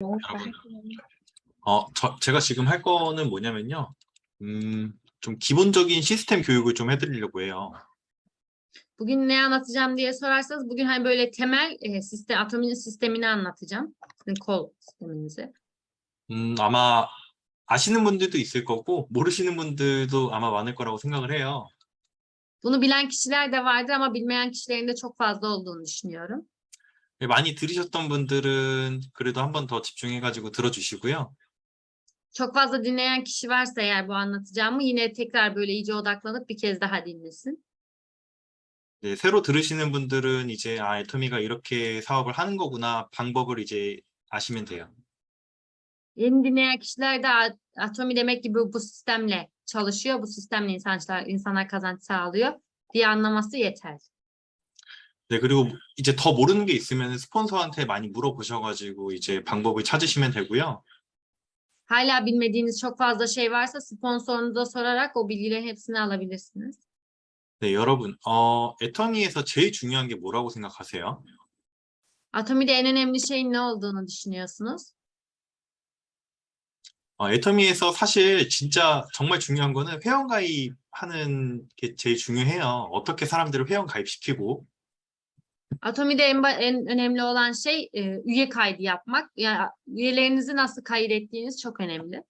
여러분. 어, 저, 제가 지금 할 거는 뭐냐면요. 음, 좀 기본적인 시스템 교육을 좀 해드리려고 해요. Bugün ne anlatacağım diye sorarsanız bugün hani böyle temel e, sistem, atomin sistemini anlatacağım. Sizin kol sisteminizi. 음, 아마 아시는 분들도 있을 거고, 모르시는 분들도 아마 많을 거라고 생각을 해요. Bunu bilen kişiler de vardır ama bilmeyen kişilerin de çok fazla olduğunu düşünüyorum. 예, 많이 들으셨던 분들은 그래도 한 번 더 집중해가지고 들어주시고요. Çok fazla dinleyen kişi varsa eğer bu anlatacağımı yine tekrar böyle iyice odaklanıp bir kez daha dinlesin. 네, 새로 들으시는 분들은 이제 아, 애터미가 이렇게 사업을 하는 거구나 방법을 이제 아시면 돼요. Yeni dinleyen kişiler de "Aa, Atomi demek ki bu, bu sistemle çalışıyor, bu sistemle insanlar, insanlar kazanç sağlıyor diye anlaması yeter. 네, 그리고 이제 더 모르는 게 있으면 스폰서한테 많이 물어보셔가지고 이제 방법을 찾으시면 되고요. Hala bilmediğiniz çok fazla şey varsa sponsorunuza sorarak o bilgilerin hepsini alabilirsiniz. 네, 여러분, 어, 애터미에서 제일 중요한 게 뭐라고 생각하세요? Atomi'de en önemli şeyin ne olduğunu düşünüyorsunuz? 어, 애터미에서 사실 진짜 정말 중요한 거는 회원 가입하는 게 제일 중요해요. 어떻게 사람들을 회원 가입시키고, Atomi'de en, ba- en önemli olan şey e, üye kaydı yapmak. Yani üyelerinizi nasıl kaydettiğiniz çok önemli.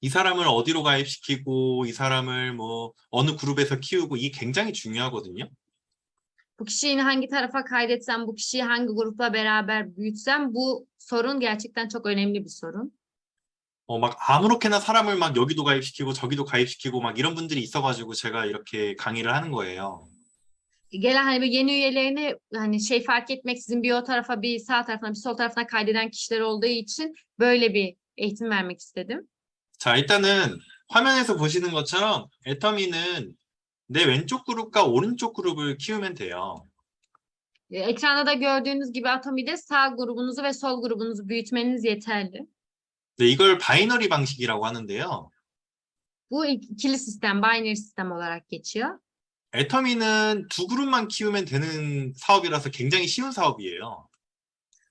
이 사람을 어디로 가입시키고, 이 사람을 뭐 어느 그룹에서 키우고, 이게 굉장히 중요하거든요. Bu kişiyi hangi tarafa kaydetsem, bu kişiyi hangi grupla beraber büyütsem bu sorun gerçekten çok önemli bir sorun. 어, 막 아무렇게나 사람을 막 여기도 가입시키고, 저기도 가입시키고, 막 이런 분들이 있어가지고 제가 이렇게 강의를 하는 거예요. Gelen hani bir yeni üyelerini hani şey fark etmeksizin bir o tarafa bir sağ tarafına bir sol tarafına kaydeden kişiler olduğu için böyle bir eğitim vermek istedim. 자, 일단은 화면에서 보시는 것처럼 애터미는 내 왼쪽 그룹과 오른쪽 그룹을 키우면 돼요. E, Ekranda da gördüğünüz gibi Atomi'de sağ grubunuzu ve sol grubunuzu büyütmeniz yeterli. 네, 이걸 바이너리 방식이라고 하는데요. Bu ik- ikili sistem, binary sistem olarak geçiyor. 애터미는 두 그룹만 키우면 되는 사업이라서 굉장히 쉬운 사업이에요.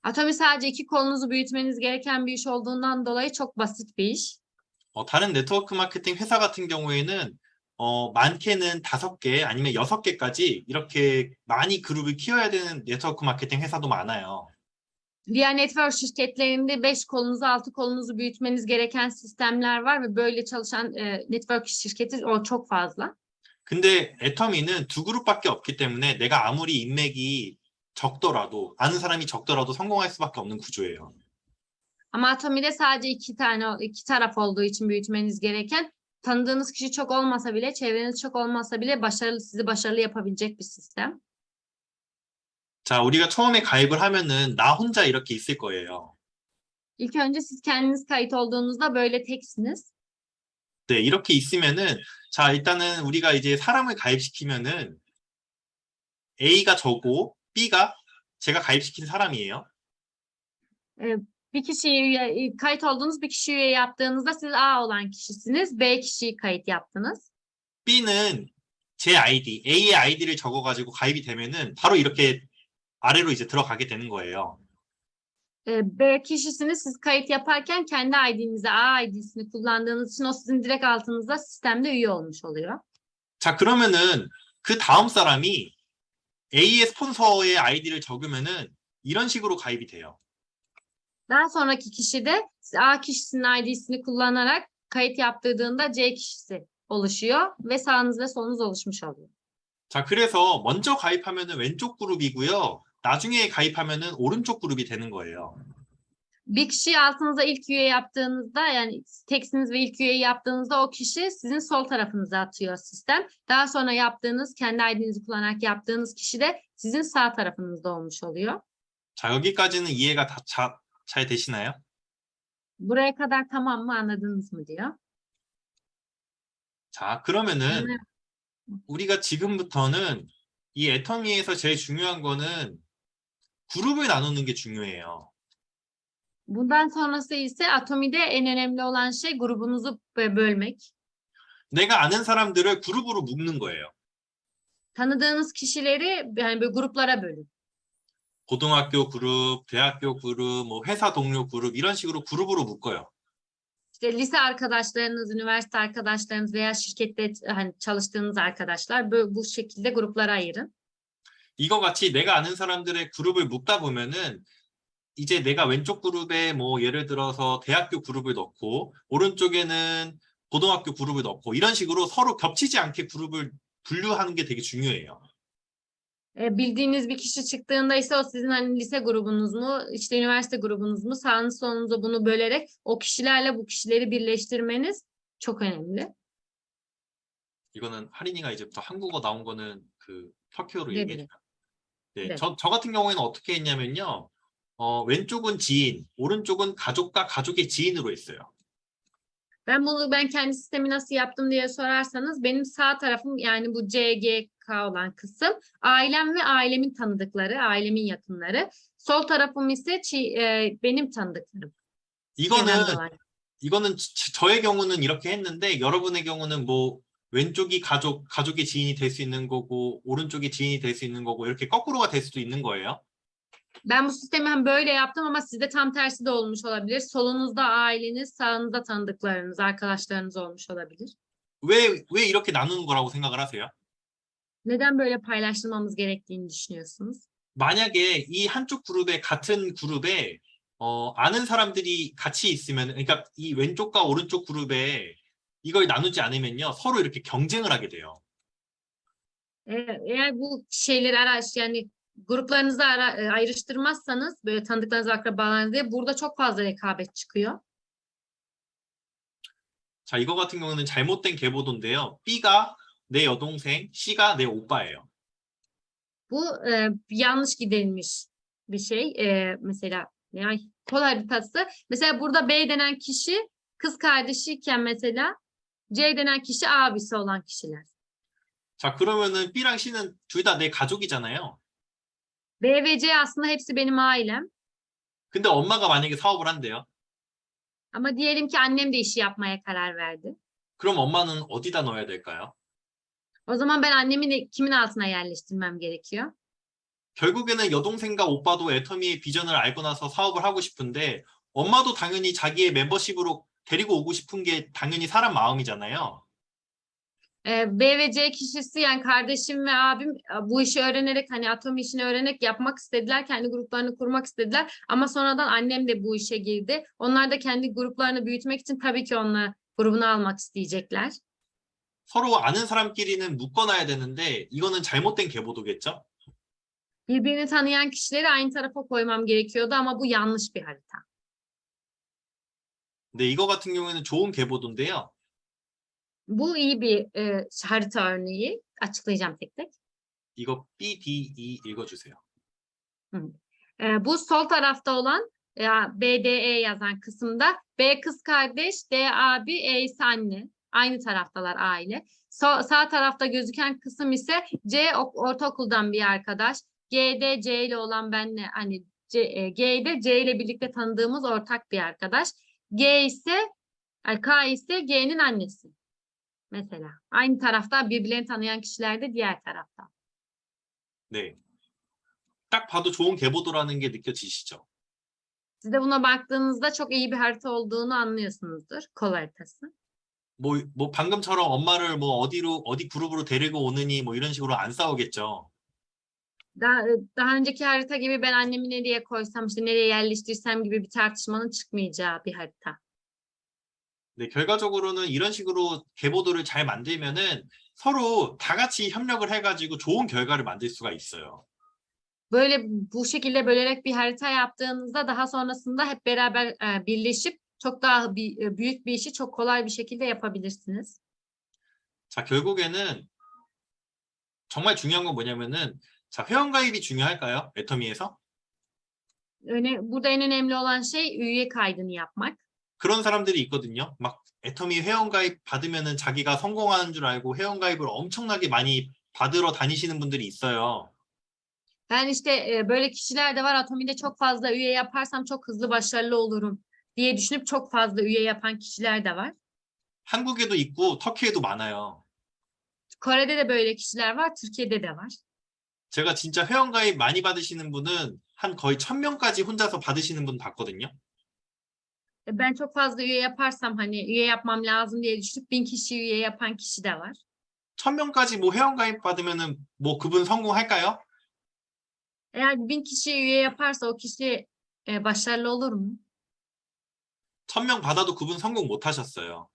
Atomi sadece iki kolunuzu büyütmeniz gereken bir iş olduğundan dolayı çok basit bir iş. 어, 다른 네트워크 마케팅 회사 같은 경우에는 어, 많게는 다섯 개 아니면 여섯 개까지 이렇게 많이 그룹을 키워야 되는 네트워크 마케팅 회사도 많아요. Diğer network şirketlerinde 5 kolunuzu 6 kolunuzu büyütmeniz gereken sistemler var ve böyle çalışan e, network şirketi o çok fazla. 근데 애터미는 두 그룹밖에 없기 때문에 내가 아무리 인맥이 적더라도 아는 사람이 적더라도 성공할 수밖에 없는 구조예요. Ama Atomi'de sadece iki tane iki taraf olduğu için büyütmeniz gereken tanıdığınız kişi çok olmasa bile çevreniz çok olmasa bile başarılı sizi başarılı yapabilecek bir sistem. 자, 우리가 처음에 가입을 하면은 나 혼자 이렇게 있을 거예요. İlk önce siz kendiniz kayıt olduğunuzda böyle teksiniz. 네, 이렇게 있으면은 자, 일단은 우리가 이제 사람을 가입시키면은 A가 저고 B가 제가 가입시킨 사람이에요. Bir kişiyi üye- kayıt olduğunuz bir kişiyi üye yaptığınızda siz A olan kişisiniz. B kişiyi kayıt yaptınız. B는 제 아이디, A의 아이디를 적어가지고 가입이 되면은 바로 이렇게 아래로 이제 들어가게 되는 거예요. E, B kişisiniz siz kayıt yaparken kendi ID'nizi A ID'sini kullandığınız için o sizin direkt altınızda sistemde üye olmuş oluyor. 자, 그러면은 그 다음 사람이 A의 스폰서의 아이디를 적으면은 이런 식으로 가입이 돼요. Daha sonraki kişi de A kişisinin ID'sini kullanarak kayıt yaptırdığında C kişisi oluşuyor ve sağınız ve solunuz oluşmuş oluyor. 자, 그래서 먼저 가입하면은 왼쪽 그룹이고요. 나중에 가입하면은 오른쪽 그룹이 되는 거예요. Bir kişiyi altınıza ilk üye yaptığınızda yani teksiniz ve ilk üyeyi yaptığınızda o kişi sizin sol tarafınıza atıyor sistem. Daha sonra yaptığınız kendi ID'nizi kullanarak yaptığınız kişi de sizin sağ tarafınızda olmuş oluyor. 자, 여기까지는 이해가 다 자, 잘 되시나요? Buraya kadar tamam mı anladınız mı diyor. 자, 그러면은 네. 우리가 지금부터는 이 애터미에서 제일 중요한 거는 그룹을 나누는 게 중요해요. Bundan sonrası ise Atomi'de en önemli olan şey grubunuzu bö- bölmek. 내가 아는 사람들을 그룹으로 묶는 거예요. Tanıdığınız kişileri yani böyle gruplara bölün. 고등학교 그룹, 대학교 그룹, 뭐 회사 동료 그룹 이런 식으로 그룹으로 묶어요. İşte lise arkadaşlarınız, üniversite arkadaşlarınız veya şirkette hani çalıştığınız arkadaşlar bu, bu şekilde gruplara ayırın. 이거 같이 내가 아는 사람들의 그룹을 묶다 보면은 이제 내가 왼쪽 그룹에 뭐 예를 들어서 대학교 그룹을 넣고 오른쪽에는 고등학교 그룹을 넣고 이런 식으로 서로 겹치지 않게 그룹을 분류하는 게 되게 중요해요. E, bildiğiniz bir kişi çıktığında ise o sizin hani lise grubunuz mu, işte üniversite grubunuz mu, sağınız solunuza bunu bölerek o kişilerle bu kişileri birleştirmeniz çok önemli. 이거는 하린이가 이제부터 한국어 나온 거는 그 터키어로 네네. 얘기해줘요. 네, 네. 저, 저 같은 경우에는 어떻게 했냐면요. 어, 왼쪽은 지인, 오른쪽은 가족과 가족의 지인으로 했어요. Ben bunu ben kendi sistemi nasıl yaptım diye sorarsanız benim sağ tarafım yani bu CGK olan kısım ailem ve ailemin tanıdıkları, ailemin yakınları. Sol tarafım ise çi- e, benim tanıdıklarım. 이거는. 이거는 저- 저의 경우는 이렇게 했는데 여러분의 경우는 뭐 왼쪽이 가족, 가족의 지인이 될 수 있는 거고 오른쪽이 지인이 될 수 있는 거고 이렇게 거꾸로가 될 수도 있는 거예요. Ben bu sistemi hem böyle yaptım ama sizde tam tersi de olmuş olabilir. Solunuzda aileniz, sağınızda tanıdıklarınız, arkadaşlarınız olmuş olabilir. 왜, 왜 이렇게 나누는 거라고 생각을 하세요? Neden böyle paylaştırmamız gerektiğini düşünüyorsunuz? 만약에 이 한쪽 그룹에 같은 그룹에 어, 아는 사람들이 같이 있으면 그러니까 이 왼쪽과 오른쪽 그룹에 이걸 나누지 않으면요 서로 이렇게 경쟁을 하게 돼요. Eğer, eğer bu şeyleri araş yani gruplarınızı ara, e, ayrıştırmazsanız böyle tanıdıklarınız ve akrabalarınız diye burada çok fazla rekabet çıkıyor. 자 이거 같은 경우는 잘못된 계보도인데요. B가 내 여동생, C가 내 오빠예요. Bu e, yanlış giderilmiş bir şey. E, mesela yani kol haritası. Mesela burada B denen kişi kız kardeşiyken mesela C denen kişi abisi olan kişiler. 자 그러면은 B랑 C는 둘 다 내 가족이잖아요. B ve C aslında hepsi benim ailem. 근데 엄마가 만약에 사업을 한대요. Ama diyelim ki annem de işi yapmaya karar verdi. 그럼 엄마는 어디다 넣어야 될까요? O zaman ben annemi de kimin altına yerleştirmem gerekiyor? 결국에는 여동생과 오빠도 애터미의 비전을 알고 나서 사업을 하고 싶은데 엄마도 당연히 자기의 멤버십으로 데리고 오고 싶은 게 당연히 사람 마음이잖아요. Ee, B ve C kişisi yani kardeşim ve abim e, bu işi öğrenerek hani atom işini öğrenerek yapmak istediler. Kendi gruplarını kurmak istediler. Ama sonradan annem de bu işe girdi. Onlar da kendi gruplarını büyütmek için tabii ki onunla grubunu almak isteyecekler. 서로 아는 사람끼리는 묶어놔야 되는데 이거는 잘못된 계보도겠죠? Birbirini tanıyan kişileri aynı tarafa koymam gerekiyordu ama bu yanlış bir harita. 근데 이거 같은 경우에는 좋은 계보도인데요. Bu iyi bir e, harita örneği. Açıklayacağım tek tek. 이거 B, D, E 읽어주세요. Ee, bu sol tarafta olan e, BDE yazan kısımda B kız kardeş, D abi, E ise anne. Aynı taraftalar aile. So- sağ tarafta gözüken kısım ise C ok- ortaokuldan bir arkadaş. G'de C ile olan benle hani C, e, G'de C ile birlikte tanıdığımız ortak bir arkadaş. G ise ay, K ise G'nin annesi. Mesela aynı tarafta birbirlerini tanıyan kişiler de diğer tarafta. 네. 딱 봐도 좋은 계보도라는 게 느껴지시죠? Siz de buna baktığınızda çok iyi bir harita olduğunu anlıyorsunuzdur. Kol haritası. 뭐, 뭐 방금처럼 엄마를 뭐 어디로 어디 그룹으로 데리고 오느니 뭐 이런 식으로 안 싸우겠죠. Daha, daha önceki harita gibi ben annemi nereye koysam işte nereye yerleştirsem gibi bir tartışmanın çıkmayacağı bir harita. 네, 결과적으로는 이런 식으로 계보도를 잘 만들면은 서로 다 같이 협력을 해가지고 좋은 결과를 만들 수가 있어요. Böyle bu şekilde bölerek bir harita yaptığınızda daha sonrasında hep beraber e, birleşip çok daha bir, e, büyük bir işi çok kolay bir şekilde yapabilirsiniz. 자, 결국에는 정말 중요한 건 뭐냐면은 자, 회원가입이 중요할까요? 애터미에서? Öne, burada en önemli olan şey üye kaydını yapmak. 그런 사람들이 있거든요. 막 애터미 회원가입 받으면은 자기가 성공하는 줄 알고 회원가입을 엄청나게 많이 받으러 다니시는 분들이 있어요. Ben işte e, böyle kişiler de var. Atomi'de çok fazla üye yaparsam çok hızlı başarılı olurum diye düşünüp çok fazla üye yapan kişiler de var. 한국에도 있고 터키에도 많아요. Kore'de de böyle kişiler var, Türkiye'de de var. 제가 진짜 회원가입 많이 받으시는 분은 한 거의 1000명까지 혼자서 받으시는 분 봤거든요. E, Ben çok fazla üye yaparsam hani üye yapmam lazım diye düşünüp bin kişi üye yapan kişi de var. 1000명까지 뭐 회원가입 받으면은 뭐 그분 성공할까요? Eğer bin kişi üye yaparsa o kişi e, başarılı olur mu? 1000명 받아도 그분 성공 못 하셨어요.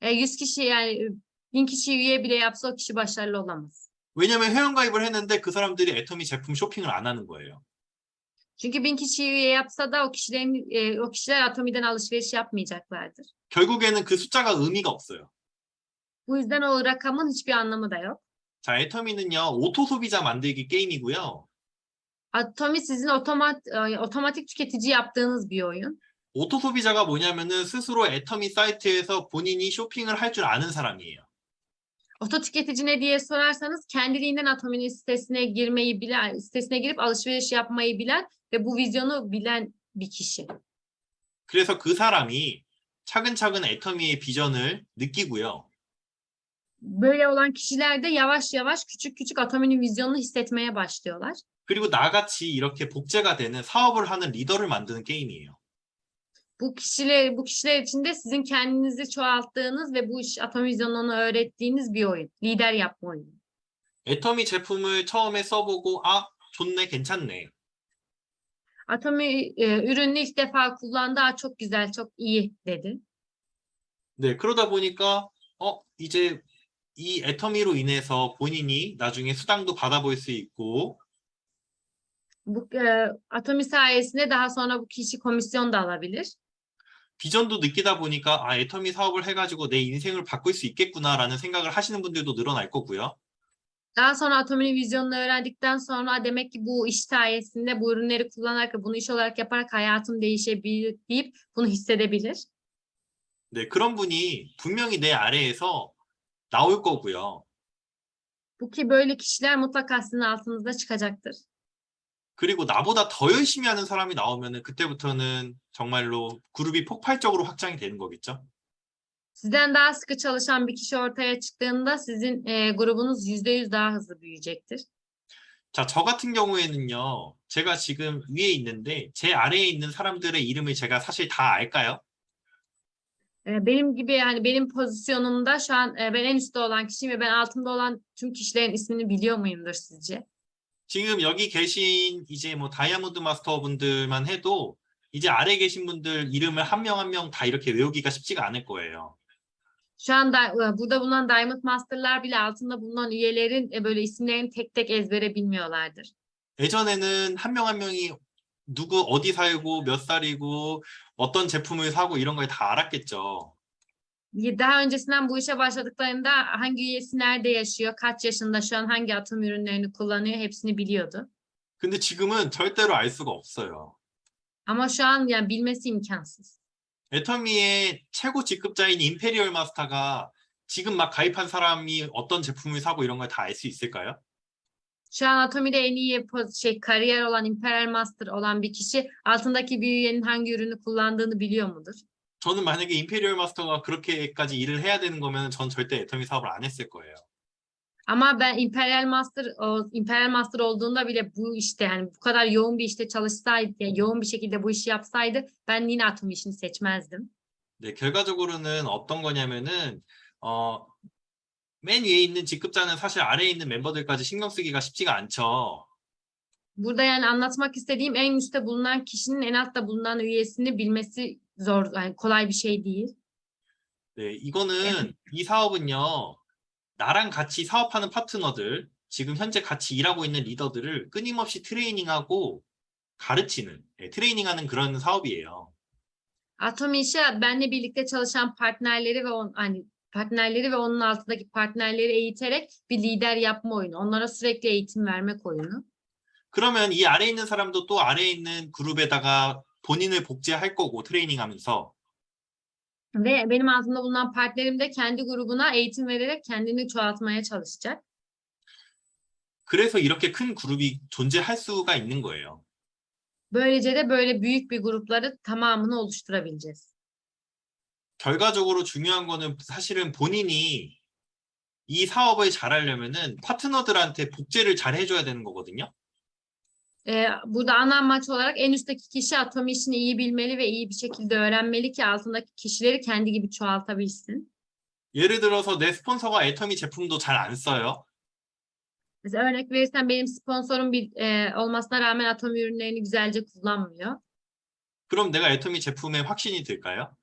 E, 100 kişi yani e, bin kişi üye bile yapsa o kişi başarılı olamaz. 왜냐면 회원가입을 했는데 그 사람들이 애터미 제품 쇼핑을 안 하는 거예요. Çünkü bin kişi üye yapsa da o kişilerin e, o kişiler Atomi'den alışveriş yapmayacaklardır. 결국에는 그 숫자가 의미가 없어요. Bu yüzden o rakamın hiçbir anlamı da yok. 자, 애터미는요, 오토 소비자 만들기 게임이고요. Atomi sizin otomat e, otomatik tüketici yaptığınız bir oyun. 오토 소비자가 뭐냐면은 스스로 애터미 사이트에서 본인이 쇼핑을 할 줄 아는 사람이에요. Oto tüketici ne diye sorarsanız kendiliğinden Atomi'nin sitesine girmeyi bilen, sitesine girip alışveriş yapmayı bilen ve bu vizyonu bilen bir kişi. 그래서 그 사람이 차근차근 애터미의 비전을 느끼고요. Böyle olan kişiler de yavaş yavaş küçük küçük Atomi'nin vizyonunu hissetmeye başlıyorlar. 그리고 나같이 이렇게 복제가 되는 사업을 하는 리더를 만드는 게임이에요. Bu kişiler bu kişiler için de sizin kendinizi çoğalttığınız ve bu iş Atomi vizyonunu öğrettiğiniz bir oyun. Lider yapma oyunu. 애터미 제품을 처음에 써보고 아 좋네 괜찮네. Atomi e, ürünü ilk defa kullandı. "Aa, çok güzel, çok iyi dedi. 네 그러다 보니까 어 이제 이 애터미로 인해서 본인이 나중에 수당도 받아볼 수 있고 Bu e, Atomi sayesinde daha sonra bu kişi komisyon da alabilir. 비전도 느끼다 보니까 아 애터미 사업을 해가지고 내 인생을 바꿀 수 있겠구나라는 생각을 하시는 분들도 늘어날 거고요. Daha sonra Atomi'nin vizyonunu öğrendikten sonra "Aa, demek ki bu iş sayesinde bu ürünleri kullanarak bunu iş olarak yaparak hayatım değişebilir deyip bunu hissedebilir. 네 그런 분이 분명히 내 아래에서 나올 거고요. Bu ki böyle kişiler mutlaka sizin altınızda çıkacaktır. 그리고 나보다 더 열심히 하는 사람이 나오면은 그때부터는 정말로 그룹이 폭발적으로 확장이 되는 거겠죠. Sizden daha sıkı çalışan bir kişi ortaya çıktığında sizin e, grubunuz yüzde yüz daha hızlı büyüyecektir. 자, 저 같은 경우에는요, 제가 지금 위에 있는데 제 아래에 있는 사람들의 이름을 제가 사실 다 알까요? E, benim gibi yani benim pozisyonumda şu an e, ben en üstte olan kişiyim ve ben altımda olan tüm kişilerin ismini biliyor muyumdur sizce? 지금 여기 계신 이제 뭐 다이아몬드 마스터 분들만 해도 이제 아래에 계신 분들 이름을 한 명 한 명 다 이렇게 외우기가 쉽지가 않을 거예요. Şu anda e, burada bulunan Diamond Master'lar bile altında bulunan üyelerin e, böyle isimlerini tek tek ezbere bilmiyorlardır. 예전에는 한 명 한 명이 누구 어디 살고 몇 살이고 어떤 제품을 사고 이런 걸 다 알았겠죠. Daha öncesinden bu işe başladıklarında hangi üyesi nerede yaşıyor, kaç yaşında, şu an hangi atom ürünlerini kullanıyor hepsini biliyordu. 근데 지금은 절대로 알 수가 없어요. Ama şu an yani bilmesi imkansız. 애터미의 최고 직급자인 임페리얼 마스터가 지금 막 가입한 사람이 어떤 제품을 사고 이런 걸 다 알 수 있을까요? Şu an Atomi'de en iyi poz- şey kariyer olan Imperial Master olan bir kişi altındaki bir üyenin hangi ürünü kullandığını biliyor mudur? 저는 만약에 임페리얼 마스터가 그렇게까지 일을 해야 되는 거면 전 절대 애터미 사업을 안 했을 거예요. Ama ben Imperial Master o, Imperial Master olduğunda bile bu işte yani bu kadar yoğun bir işte çalışsaydı, yani yoğun bir şekilde bu işi yapsaydı ben yine Atom işini seçmezdim. 네, 결과적으로는 어떤 거냐면은 어, 맨 위에 있는 직급자는 사실 아래에 있는 멤버들까지 신경 쓰기가 쉽지가 않죠. Burada yani anlatmak istediğim en üstte bulunan kişinin en altta bulunan üyesini bilmesi zor, yani kolay bir şey değil. 네, 이거는 이 사업은요. 나랑 같이 사업하는 파트너들, 지금 현재 같이 일하고 있는 리더들을 끊임없이 트레이닝하고 가르치는, 네, 트레이닝하는 그런 사업이에요. Atom işi benle birlikte çalışan partnerleri ve on, hani partnerleri ve onun altındaki partnerleri eğiterek bir lider yapma oyunu. Onlara sürekli eğitim vermek oyunu. 그러면 이 아래에 있는 사람도 또 아래에 있는 그룹에다가 본인을 복제할 거고 트레이닝하면서 Ve benim altımda bulunan partnerim de kendi grubuna eğitim vererek kendini çoğaltmaya çalışacak. 그래서 이렇게 큰 그룹이 존재할 수가 있는 거예요. Böylece de böyle büyük bir grupları tamamını oluşturabileceğiz. 결과적으로 중요한 거는 사실은 본인이 이 사업을 잘하려면은 파트너들한테 복제를 잘 해줘야 되는 거거든요. e, burada ana amaç olarak en üstteki kişi atomi işini iyi bilmeli ve iyi bir şekilde öğrenmeli ki altındaki kişileri kendi gibi çoğaltabilsin. 예를 들어서 내 스폰서가 애터미 제품도 잘 안 써요. Mesela örnek verirsem benim sponsorum bir e, olmasına rağmen atomi ürünlerini güzelce kullanmıyor. 그럼 내가 애터미 제품에 확신이 들까요?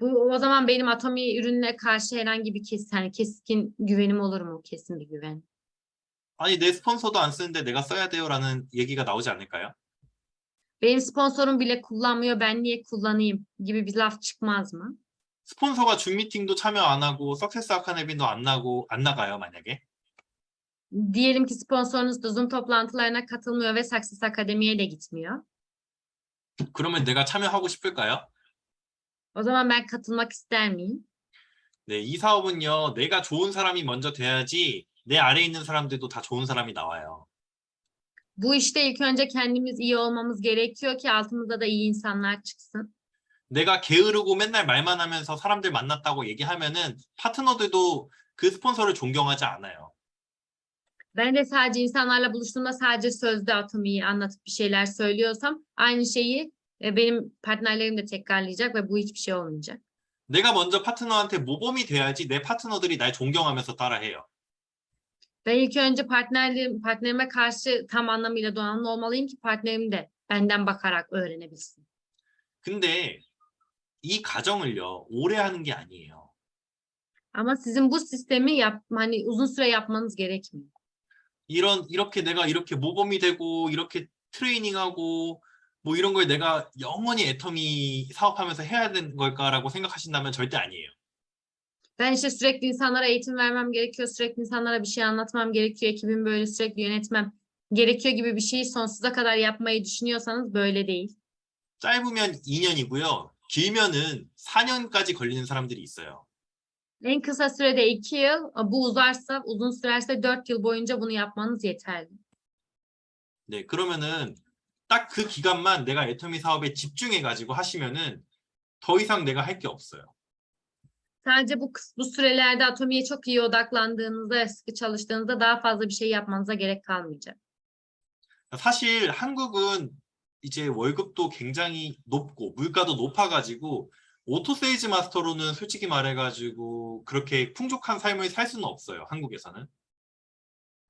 Bu o zaman benim atomi ürününe karşı herhangi bir kes, hani keskin güvenim olur mu? Kesin bir güven. 아니 내 스폰서도 안 쓰는데 내가 써야 돼요라는 얘기가 나오지 않을까요? Benim sponsorum bile kullanmıyor, ben niye kullanayım gibi bir laf çıkmaz mı? 스폰서가 줌 미팅도 참여 안 하고 석세스 아카데미도 안 나고 안 나가요 만약에 Diyelim ki sponsorunuz da Zoom toplantılarına katılmıyor ve Success Akademi'ye de gitmiyor. 그러면 내가 참여하고 싶을까요? O zaman ben katılmak ister miyim? 네, 이 사업은요 내가 좋은 사람이 먼저 돼야지 내 아래 있는 사람들도 다 좋은 사람이 나와요. Bu işte ilk önce kendimiz iyi olmamız gerekiyor ki altımızda da iyi insanlar çıksın. 내가 게으르고 맨날 말만 하면서 사람들 만났다고 얘기하면은 파트너들도 그 스폰서를 존경하지 않아요. Ben de sadece insanlarla buluştuğumda sadece sözde atomiyi anlatıp bir şeyler söylüyorsam aynı şeyi e, benim partnerlerim de tekrarlayacak ve bu hiçbir şey olmayacak. 내가 먼저 파트너한테 모범이 돼야지 내 파트너들이 날 존경하면서 따라해요. Ben ilk önce partnerlerim, partnerime karşı tam anlamıyla donanımlı olmalıyım ki partnerim de benden bakarak öğrenebilsin. 근데 이 과정을요 오래 하는 게 아니에요. Ama sizin bu sistemi yap, hani uzun süre yapmanız gerekmiyor. 이런 이렇게 내가 이렇게 모범이 되고 이렇게 트레이닝하고 뭐 이런 걸 내가 영원히 애터미 사업하면서 해야 되는 걸까라고 생각하신다면 절대 아니에요. Ben işte sürekli insanlara eğitim vermem gerekiyor, sürekli insanlara bir şey anlatmam gerekiyor, ekibimi böyle sürekli yönetmem gerekiyor gibi bir şeyi sonsuza kadar yapmayı düşünüyorsanız böyle değil. 짧으면 2년이고요. 길면은 4년까지 걸리는 사람들이 있어요. En kısa sürede iki yıl, bu uzarsa, uzun sürerse dört yıl boyunca bunu yapmanız yeterli. 네, 그러면은 딱 그 기간만 내가 애터미 사업에 집중해 가지고 하시면은 더 이상 내가 할 게 없어요. Sadece bu kıs- bu sürelerde atomiye çok iyi odaklandığınızda, sıkı çalıştığınızda daha fazla bir şey yapmanıza gerek kalmayacak. 사실 한국은 이제 월급도 굉장히 높고 물가도 높아가지고 오토 세일즈 마스터로는 솔직히 말해가지고 그렇게 풍족한 삶을 살 수는 없어요. 한국에서는.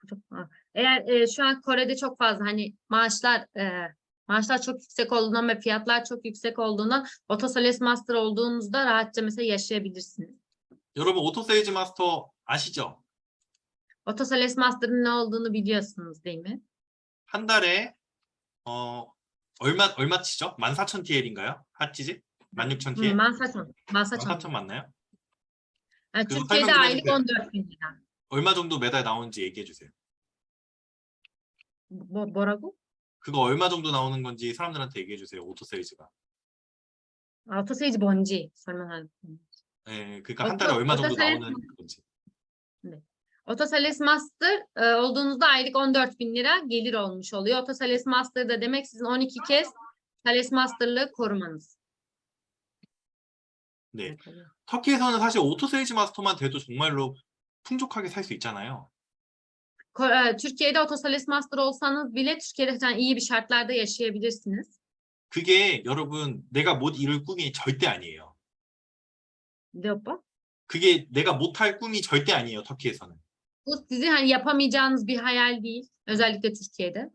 Çok- ha. Eğer e, şu an Kore'de çok fazla hani maaşlar e, maaşlar çok yüksek olduğundan ve fiyatlar çok yüksek olduğundan Otosales Master olduğunuzda rahatça mesela yaşayabilirsiniz. 여러분 오토 세일즈 마스터 아시죠? Otosales Master'ın ne olduğunu biliyorsunuz değil mi? 한 달에 어 얼마 얼마치죠? 14,000 TL인가요? 핫치지? 16,000 Hı, TL? Mansaçon. Mansaçon. 14,000 맞나요? Yani Kızıl Türkiye'de Kaymak aylık Güvenlik'te. 14 bin lira. 얼마 정도 매달 나오는지 얘기해 주세요. Bo 뭐라고? 그거 얼마 정도 나오는 건지 사람들한테 얘기해 주세요. 오토 세일즈가. Otosales bonci. 설명하는. 예, 그러니까 한 달에 오토- 얼마 정도 오토 세일즈 나오는 건지. Otosales Master e, olduğunuzda aylık 14 bin lira gelir olmuş oluyor. Otosales Master da demek sizin 12 kez Sales Master'lığı korumanız. 네. 터키에서는 사실 오토 세일즈 마스터만 돼도 정말로 풍족하게 살 수 있잖아요. E, Türkiye'de Otosales Master olsanız bile Türkiye'de iyi bir şartlarda yaşayabilirsiniz. 그게 여러분 내가 못 이룰 꿈이 절대 아니에요. Diyopa. 그게 내가 못할 꿈이 절대 아니에요. 터키에서는. Bu sizin hani yapamayacağınız bir hayal değil. Özellikle Türkiye'de.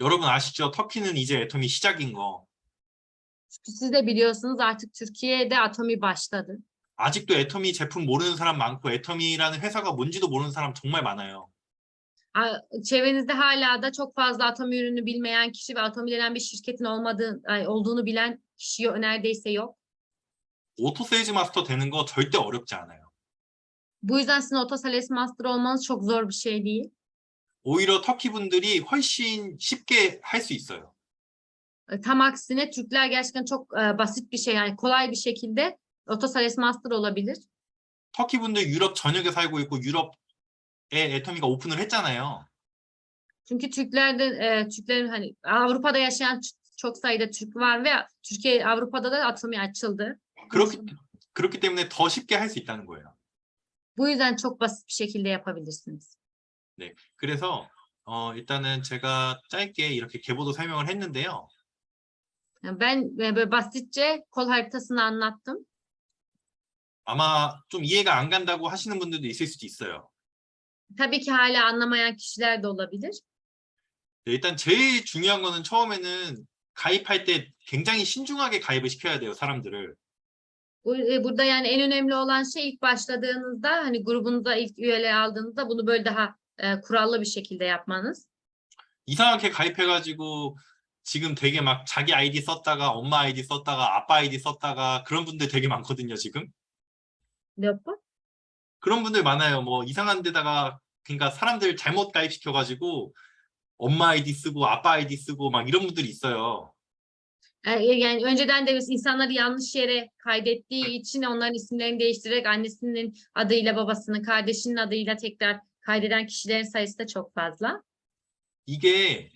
여러분 아시죠? 터키는 이제 애터미 시작인 거. Çünkü siz de biliyorsunuz artık Türkiye'de atomi başladı. 아직도 애터미 제품 모르는 사람 많고 애터미라는 회사가 뭔지도 모르는 사람 정말 많아요. A- Çevrenizde hala da çok fazla atomi ürünü bilmeyen kişi ve atomi denen bir şirketin olmadığı, ay, olduğunu bilen kişi yo- neredeyse yok. 오토 세일즈 마스터 되는 거 절대 어렵지 않아요. Bu yüzden sizin Otosales Master olmanız çok zor bir şey değil. 오히려 터키 분들이 훨씬 쉽게 할 수 있어요. E, Tam aksine Türkler gerçekten çok e, basit bir şey yani kolay bir şekilde Otosales Master olabilir. 터키 분들 유럽 전역에 살고 있고 유럽에 애터미가 오픈을 했잖아요. Çünkü Türklerde e, Türklerin hani Avrupa'da yaşayan çok sayıda Türk var ve Türkiye Avrupa'da da atomi açıldı. 그렇기 그렇기 때문에 더 쉽게 할 수 있다는 거예요. Bu yüzden çok basit bir şekilde yapabilirsiniz. 그래서 어, 일단은 제가 짧게 이렇게 계보도 설명을 했는데요. Ben e, böyle basitçe kol haritasını anlattım. 아마 좀 이해가 안 간다고 하시는 분들도 있을 수도 있어요. Tabii ki hala anlamayan kişiler de olabilir. 네, 일단 제일 중요한 거는 처음에는 가입할 때 굉장히 신중하게 가입을 시켜야 돼요, 사람들을. Bu- e, Burada yani en önemli olan şey ilk başladığınızda hani grubunuza ilk üyeleri aldığınızda bunu böyle daha e, kurallı bir şekilde yapmanız. 이상하게 가입해가지고 지금 되게 막 자기 아이디 썼다가 엄마 아이디 썼다가 아빠 아이디 썼다가 그런 분들 되게 많거든요, 지금. Ne yapar? 그런 분들 많아요. 뭐 이상한 데다가 그러니까 사람들 잘못 가입시켜 가지고 엄마 아이디 쓰고 아빠 아이디 쓰고 막 이런 분들이 있어요. E, Yani önceden de insanları yanlış yere kaydettiği için onların isimlerini değiştirerek annesinin adıyla babasının, kardeşinin adıyla tekrar kaydeden kişilerin sayısı da çok fazla. 이게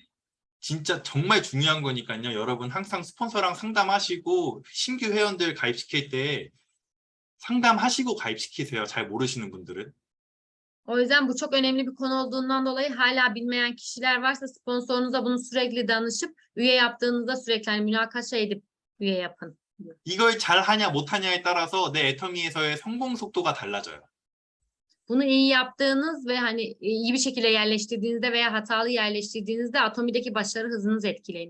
진짜 정말 중요한 거니까요. 여러분 항상 스폰서랑 상담하시고 신규 회원들 가입시킬 때 상담하시고 가입시키세요. 잘 모르시는 분들은. O yüzden bu çok önemli bir konu olduğundan dolayı hala bilmeyen kişiler varsa sponsorunuza bunu sürekli danışıp üye yaptığınızda sürekli hani münakaşa edip üye yapın. 이걸 잘 하냐 못하냐에 따라서 내 애터미에서의 성공 속도가 달라져요. Bunu iyi yaptığınız ve hani iyi bir şekilde yerleştirdiğinizde veya hatalı yerleştirdiğinizde atomideki başarı hızınız etkileniyor.